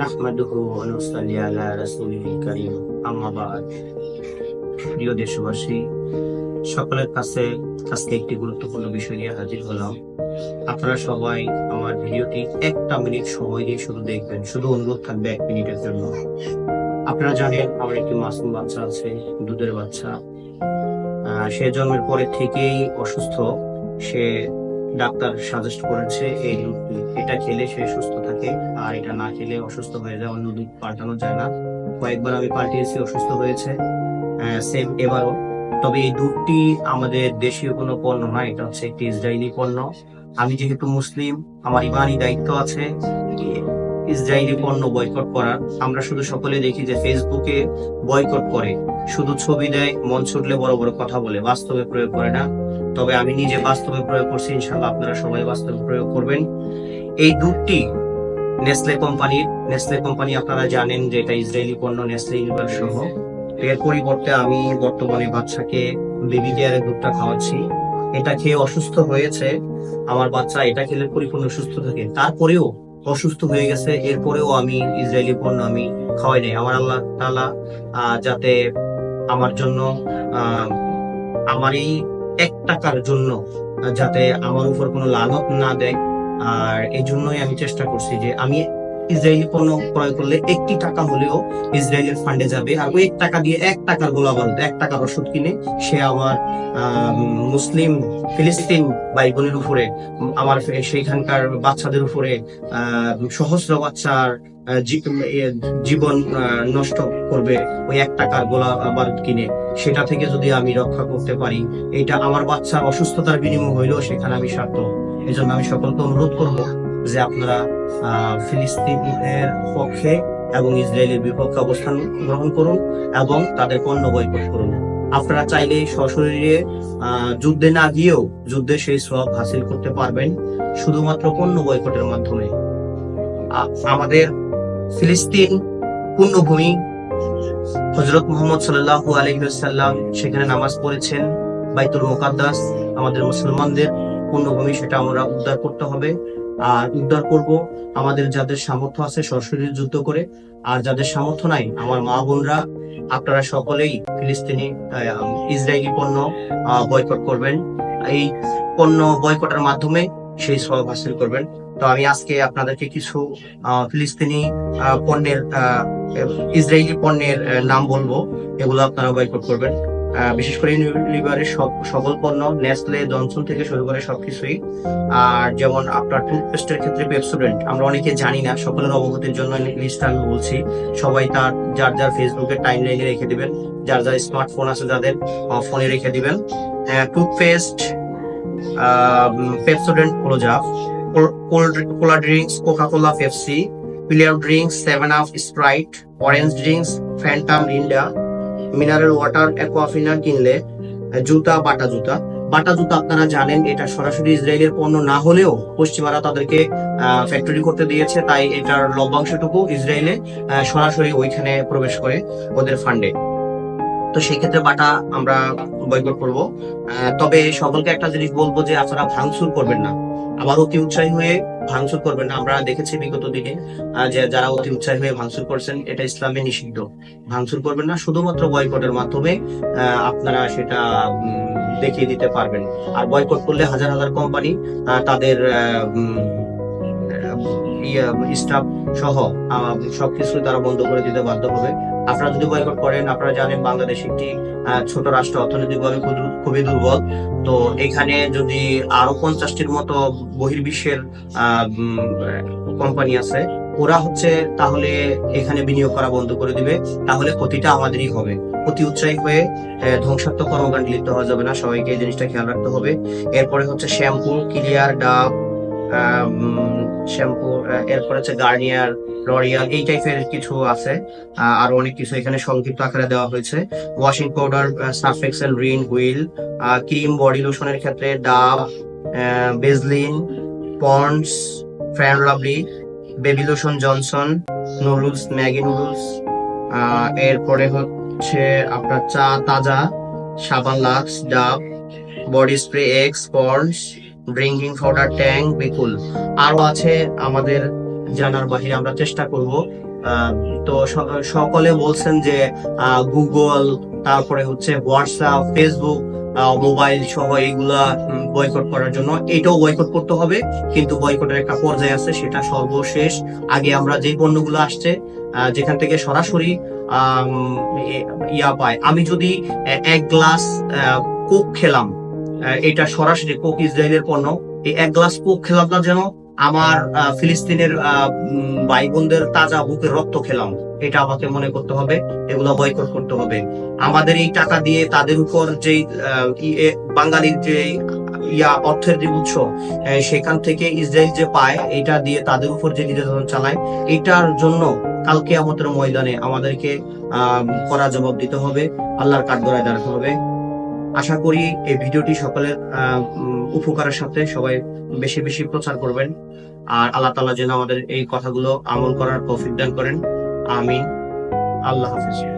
নাহমাদুহু ওয়া নুসাল্লি আলা রাসূলিল কারীম আম্মা বা'দ। প্রিয় দেশবাসী, সকলের কাছে আজকে একটি গুরুত্বপূর্ণ বিষয় নিয়ে হাজির হলাম। আপনারা সবাই আমার ভিডিওটি একটা মিনিট সময় দিয়ে শুধু দেখবেন, শুধু অনুরোধ থাকবে এক মিনিটের জন্য। আপনারা জানেন, আমার একটি মাসুম বাচ্চা আছে, দুধের বাচ্চা। সে জন্মের পরে থেকেই অসুস্থ। সে ডাক্তার সাজেস্ট করেছে এই এটা খেলে সে সুস্থ থাকে। আর এটা না খেলে অসুস্থ হয়ে যায় অন্য দুধ পাল্টানো যায় না। কয়েকবার আমি পাল্টিয়েছি, অসুস্থ হয়েছে। সেম এবারও। তবে এই দুধটি আমাদের দেশীয় কোনো পণ্য নয় এটা হচ্ছে একটি ইসরায়েলি পণ্য। আমি যেহেতু মুসলিম, আমার ইমানই দায়িত্ব আছে ইসরায়েলি পণ্য বয়কট করার। আমরা শুধু সকলে দেখি যে ফেসবুকে বয়কট করে। শুধু ছবি দেয়, মন ছুটলে বড় বড় কথা বলে, বাস্তবে প্রয়োগ করে না। তবে আমি নিজে বাস্তবে প্রয়োগ করছি ইনশাল্লাহ আপনারা সবাই বাস্তবে প্রয়োগ করবেন। এই দুধটি নেসলে কোম্পানির নেসলে কোম্পানি আপনারা জানেন যে এটা ইসরায়েলি পণ্য নেসলে ইউনিভার সহ। এর পরিবর্তে আমি বর্তমানে বাচ্চাকে বেবি কেয়ারের দুধটা খাওয়াচ্ছি। এটা খেয়ে অসুস্থ হয়েছে। আমার বাচ্চা এটা খেলে পরিপূর্ণ সুস্থ থাকে। তারপরেও অসুস্থ হয়ে গেছে। এরপরেও আমি ইসরায়েলি পণ্য আমি খাওয়াই নাই। আমার আল্লাহ আহ, যাতে আমার জন্য আহ, আমার এই এক টাকার জন্য যাতে আমার উপর কোনো লানত না দেয়। আর এই জন্যই আমি চেষ্টা করছি যে আমি ইসরায়েলি পণ্য ক্রয় করলে একটি টাকা হলেও ইসরায়েলের ফান্ডে যাবে। আর ওই এক টাকা দিয়ে এক টাকার গোলা এক টাকার ওষুধ কিনে সে আমার মুসলিম ফিলিস্তিন ভাই বোনের উপরে, আমার সেইখানকার বাচ্চাদের উপরে সহস্র বাচ্চার জীবন নষ্ট করবে ওই এক টাকার গোলা বারুদ কিনে। সেটা থেকে যদি আমি রক্ষা করতে পারি, এটা আমার বাচ্চার অসুস্থতার বিনিময় হইলেও সেখানে আমি স্বার্থ এই জন্য আমি সকলকে অনুরোধ করব যে আপনারা ফিলিস্তিনের পক্ষে এবং ইসরায়েলের বিপক্ষে অবস্থান গ্রহণ করুন এবং তাদের পণ্য বয়কট করুন। আপনারা চাইলে সশরীরে যুদ্ধে না গিয়েও যুদ্ধে সেই সব হাসিল করতে পারবেন শুধুমাত্র পণ্য বয়কটের মাধ্যমে। আমাদের ফিলিস্তিন পূর্ণভূমি হজরত মোহাম্মদ সাল্লাহ আলহিহাল্লাম সেখানে নামাজ পড়েছেন। বাইতুল মোকাদ্দাস আমাদের মুসলমানদের পূর্ণভূমি সেটা আমরা উদ্ধার করতে হবে। আর উদ্ধার করব আমাদের যাদের সামর্থ্য আছে সরাসরি যুদ্ধ করে। আর যাদের সামর্থ্য নাই, আমার মা বোনরা, আপনারা সকলেই ফিলিস্তিনি ইসরায়েলি পণ্য বয়কট করবেন। এই পণ্য বয়কটের মাধ্যমে সেই সব হাসিল করবেন। তো আমি আজকে আপনাদেরকে কিছু ফিলিস্তিনি পণ্যের ইসরায়েলি পণ্যের নাম বলব। এগুলো আপনারা বয়কট করবেন। বিশেষ করে ইউনিলিভারের সকল পণ্য, নেসলে, জনসন থেকে শুরু করে সবকিছুই। আর যেমন আপনার টুথপেস্টের ক্ষেত্রে পেপসোডেন্ট, আমরা অনেকে জানি না, সকলের অবগতির জন্য লিস্টটা আমি বলছি। সবাই তার, যার যার ফেসবুকের টাইম লাইনে রেখে দিবেন, যার যার স্মার্টফোন আছে তাদের ফোনে রেখে দিবেন। Toothpaste Pepsodent cold cola drinks Coca Cola Pepsi, pillar drinks, seven up, Sprite, orange drinks, Phantom, Linda mineral water, অ্যাকোয়াফিনার কিনলে জুতা, বাটা জুতা। বাটা জুতা আপনারা জানেন, এটা সরাসরি ইসরায়েলের পণ্য না হলেও পশ্চিমারা তাদেরকে ফ্যাক্টরি করতে দিয়েছে। তাই এটার লভ্যাংশটুকু ইসরায়েলে সরাসরি ওইখানে প্রবেশ করে ওদের ফান্ডে তো সেই ক্ষেত্রে বাটা আমরা বয়কট করব। তবে সকলকে একটা জিনিস বলব যে আপনারা ভাঙচুর করবেন না। আবার অতি উৎসাহী হয়ে ভাঙচুর করবেন না। আমরা দেখেছি বিগত দিনে যে যারা অতি উৎসাহী হয়ে ভাঙচুর করছেন এটা ইসলামে নিষিদ্ধ। ভাঙচুর করবেন না শুধুমাত্র বয়কটের মাধ্যমে আপনারা সেটা দেখিয়ে দিতে পারবেন। আর বয়কট করলে হাজার হাজার কোম্পানি তাদের স্টাফ সহ আহ, সবকিছু তারা বন্ধ করে দিতে বাধ্য হবে। আপনারা যদি বয়কট করেন, আপনারা জানেন বাংলাদেশ একটি ছোট রাষ্ট্র অর্থনৈতিকভাবে খুব- খুবই দুর্বল। তো এখানে যদি আরও পঞ্চাশটির মতো বহির্বিশ্বের কোম্পানি আছে, ওরা হচ্ছে তাহলে এখানে বিনিয়োগ করা বন্ধ করে দিবে। তাহলে ক্ষতিটা আমাদেরই হবে। অতি উৎসাহী হয়ে ধ্বংসাত্মক কর্মকাণ্ডে লিপ্ত হওয়া যাবে না। সবাইকে এই জিনিসটা খেয়াল রাখতে হবে। এরপরে হচ্ছে শ্যাম্পু, ক্লিয়ার, ডাব শ্যাম্পু এরপরে হচ্ছে গার্নিয়ার, লরিয়াল, এই টাইপের কিছু আছে। আরও অনেক কিছু এখানে সংক্ষিপ্ত আকারে দেওয়া হয়েছে। Washing powder Surf Excel Rin Wheel cream body লোশনের ক্ষেত্রে Dove Vaseline Ponds Fair Lovely baby lotion Johnson noodles Maggi noodles এরপরে হচ্ছে আপনার চা, তাজা সাবান Lux Dove body spray Axe Ponds drinking powder Tang বিপুল আরও আছে আমাদের জানার বাহিরে, আমরা চেষ্টা করব। তো সকলে বলছেন যে গুগল, তারপরে হচ্ছে হোয়াটসঅ্যাপ, ফেসবুক মোবাইল সহ এইগুলা বয়কট করার জন্য। এটাও বয়কট করতে হবে, কিন্তু বয়কটের একটা পর্যায়ে আছে, সেটা সর্বশেষ। আগে আমরা যে পণ্যগুলো আসছে যেখান থেকে সরাসরি ইয়া পায়। আমি যদি এক গ্লাস কোক খেলাম এটা সরাসরি কোক ইসরায়েলের পণ্য। এই এক গ্লাস কোক খেলাম না যেন, আমার ফিলিস্তিনের ভাই বোনদের তাজা বুকের রক্ত খেলাম। এটা আমাকে মনে করতে হবে, এগুলো বয়কট করতে হবে। আমাদের এই টাকা দিয়ে তাদের উপর যে বাঙালির যে ইয়া, অর্থের যে উৎস সেখান থেকে ইসরায়েল যে পায়, এটা দিয়ে তাদের উপর যে নির্যাতন চালায়, এটার জন্য কালকে আমাদের ময়দানে আমাদেরকে করা জবাব দিতে হবে, আল্লাহর কাঠগড়ায় দাঁড়াতে হবে। আশা করি এই ভিডিওটি সকলের উপকারের সাথে সবাই বেশি বেশি প্রচার করবেন। আর আল্লাহ তালা যেন আমাদের এই কথাগুলো আমল করার প্রফিট দান করেন। আমিন। আল্লাহ হাফিজ।